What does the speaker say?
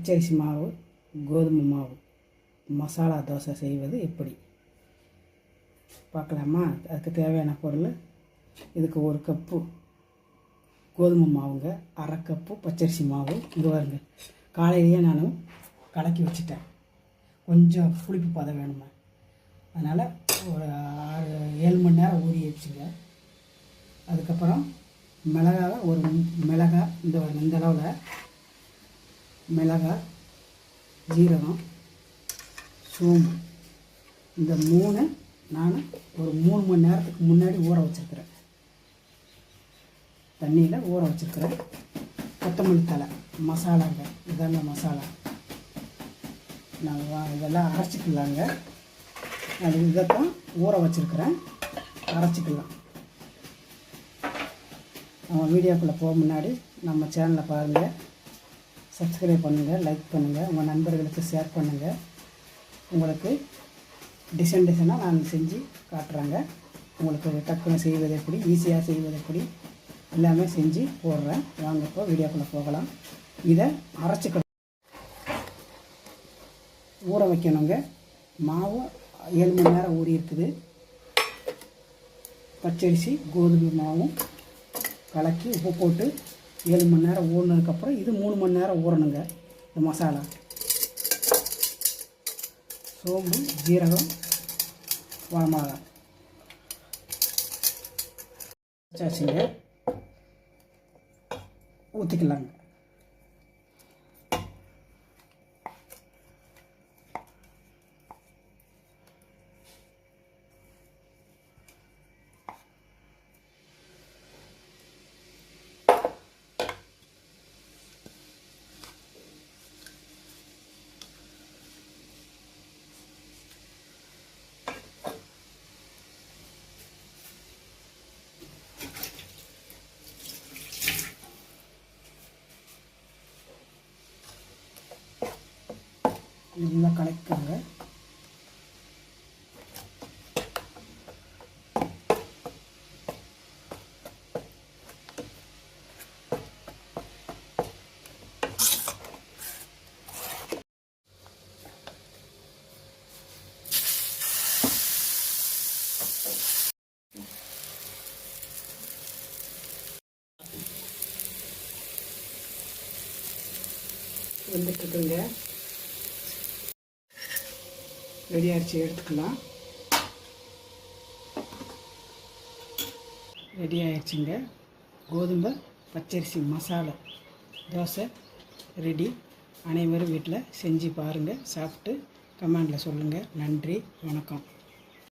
பச்சரிசி மாவு கோதுமை மாவு மசாலா தோசை செய்வது எப்படி? பார்க்கலாமா? அதுக்கு தேவையான பொருள் இதுக்கு ஒரு கப்பு கோதுமை மாவுங்க அரை கப்பு பச்சரிசி மாவு. இங்கே வருங்க காலையிலேயே நான் கலக்கி வச்சுட்டேன். கொஞ்சம் புளிப்பு பதம் வேணுமா அதனால் ஒரு ஆறு ஏழு மணி நேரம் ஊறி வச்சுங்க. அதுக்கப்புறம் மிளகாவை ஒரு மிளகா இந்த இந்த அளவில் மிளகாய் ஜீரகம் சோம்பு. இந்த மூணு நான் ஒரு மூணு மணி நேரத்துக்கு முன்னாடி ஊற வச்சுருக்கிறேன். தண்ணியில் ஊற வச்சுருக்கிறேன். கொத்தமல்லி தலை மசாலாங்க இதாங்க மசாலா. நான் இதெல்லாம் அரைச்சிக்கலாங்க. அது இதைத்தான் ஊற வச்சுருக்கிறேன். அரைச்சிக்கலாம். நம்ம வீடியோக்குள்ளே போக முன்னாடி நம்ம சேனலை பாருங்கள் சப்ஸ்கிரைப் பண்ணுங்கள் லைக் பண்ணுங்கள் உங்கள் நண்பர்களுக்கு ஷேர் பண்ணுங்கள் உங்களுக்கு டிசைன் டிசைனாக நான் செஞ்சு காட்டுறாங்க. உங்களுக்கு டக்குன்னு செய்வது எப்படி ஈஸியாக செய்வது எப்படி எல்லாமே செஞ்சு போடுறேன். வாங்க இப்போ வீடியோக்குள்ளே போகலாம். இதை அரைச்சிக்கணும் ஊற வைக்கணுங்க. மாவு ஏழு மணி நேரம் ஊறி இருக்குது. பச்சரிசி கோதுமை மாவும் கலக்கி உப்பு போட்டு ஏழு மணி நேரம் ஊறினதுக்கப்புறம் இது மூணு மணி நேரம் ஊறணுங்க இந்த மசாலா. சோம்பு ஜீரகம் வரமிளகா வச்சாச்சுங்க. ஊற்றிக்கலாங்க நல்லா கலக்குங்க. வந்துட்டுருக்குங்க. ரெடி ஆகிடுச்சு எடுத்துக்கலாம். ரெடி ஆயிடுச்சுங்க கோதுமை பச்சரிசி மசாலா தோசை ரெடி. அனைவரும் வீட்டில் செஞ்சு பாருங்கள் சாப்பிட்டு கமெண்டில் சொல்லுங்கள் நன்றி வணக்கம்.